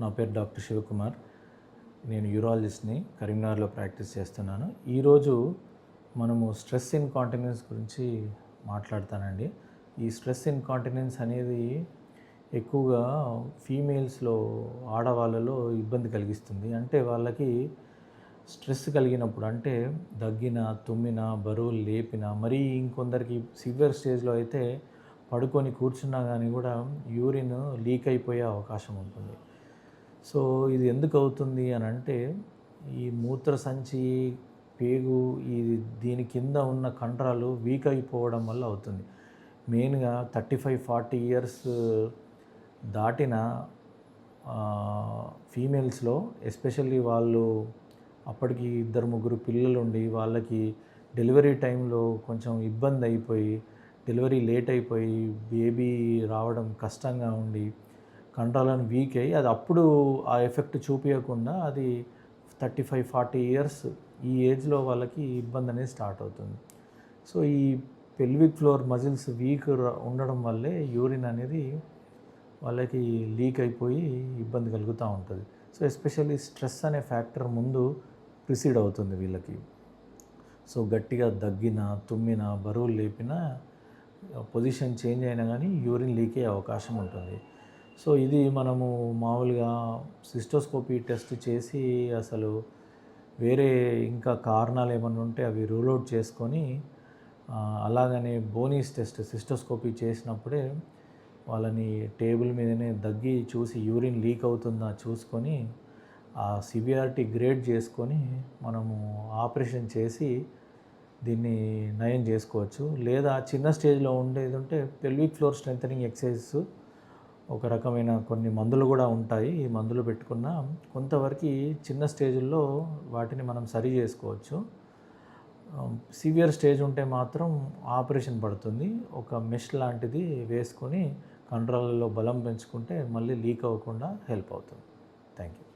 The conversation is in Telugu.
నా పేరు డాక్టర్ శివకుమార్. నేను యూరాలజిస్ట్ని కరీంనగర్లో ప్రాక్టీస్ చేస్తున్నాను. ఈరోజు మనము స్ట్రెస్ ఇన్ కాంటినెన్స్ గురించి మాట్లాడతానండి. ఈ స్ట్రెస్ ఇన్ కాంటినెన్స్ అనేది ఎక్కువగా ఫీమేల్స్లో ఆడవాళ్ళలో ఇబ్బంది కలిగిస్తుంది. అంటే వాళ్ళకి స్ట్రెస్ కలిగినప్పుడు అంటే దగ్గిన తుమ్మిన బరువులు లేపిన మరీ ఇంకొందరికి సివియర్ స్టేజ్లో అయితే పడుకొని కూర్చున్నా కానీ కూడా యూరిన్ లీక్ అయిపోయే అవకాశం ఉంటుంది. సో ఇది ఎందుకు అవుతుంది అని అంటే ఈ మూత్ర సంచి పేగు ఈ దీని కింద ఉన్న కండరాలు వీక్ అయిపోవడం వల్ల అవుతుంది. మెయిన్గా థర్టీ ఫైవ్ ఫార్టీ ఇయర్స్ దాటిన ఫీమేల్స్లో ఎస్పెషల్లీ వాళ్ళు అప్పటికి ఇద్దరు ముగ్గురు పిల్లలు ఉండి వాళ్ళకి డెలివరీ టైంలో కొంచెం ఇబ్బంది అయిపోయి డెలివరీ లేట్ అయిపోయి బేబీ రావడం కష్టంగా ఉండి కండరాలను వీక్ అయ్యి అది అప్పుడు ఆ ఎఫెక్ట్ చూపించకుండా అది థర్టీ ఫైవ్ ఫార్టీ ఇయర్స్ ఈ ఏజ్లో వాళ్ళకి ఇబ్బంది అనేది స్టార్ట్ అవుతుంది. సో ఈ పెల్విక్ ఫ్లోర్ మజిల్స్ వీక్ ఉండడం వల్లే యూరిన్ అనేది వాళ్ళకి లీక్ అయిపోయి ఇబ్బంది కలుగుతూ ఉంటుంది. సో ఎస్పెషల్లీ స్ట్రెస్ అనే ఫ్యాక్టర్ ముందు ప్రిసీడ్ అవుతుంది వీళ్ళకి. సో గట్టిగా దగ్గిన తుమ్మిన బరువులు లేపిన పొజిషన్ చేంజ్ అయినా కానీ యూరిన్ లీక్ అయ్యే అవకాశం ఉంటుంది. సో ఇది మనము మామూలుగా సిస్టోస్కోపీ టెస్ట్ చేసి అసలు వేరే ఇంకా కారణాలు ఏమన్నా ఉంటే అవి రూల్ అవుట్ చేసుకొని అలాగనే బోనీస్ టెస్ట్ సిస్టోస్కోపీ చేసినప్పుడే వాళ్ళని టేబుల్ మీదనే దగ్గి చూసి యూరిన్ లీక్ అవుతుందా చూసుకొని ఆ సివియారిటీ గ్రేడ్ చేసుకొని మనము ఆపరేషన్ చేసి దీన్ని నయం చేసుకోవచ్చు. లేదా చిన్న స్టేజ్లో ఉండేది ఉంటే పెల్విక్ ఫ్లోర్ స్ట్రెంథనింగ్ ఎక్సర్సైజెస్ ఒక రకమైన కొన్ని మందులు కూడా ఉంటాయి. ఈ మందులు పెట్టుకున్న కొంతవరకు చిన్న స్టేజ్లో వాటిని మనం సరి చేసుకోవచ్చు. సివియర్ స్టేజ్ ఉంటే మాత్రం ఆపరేషన్ పడుతుంది. ఒక మెష్ లాంటిది వేసుకొని కండరాలలో బలం పెంచుకుంటే మళ్ళీ లీక్ అవ్వకుండా హెల్ప్ అవుతుంది. Thank you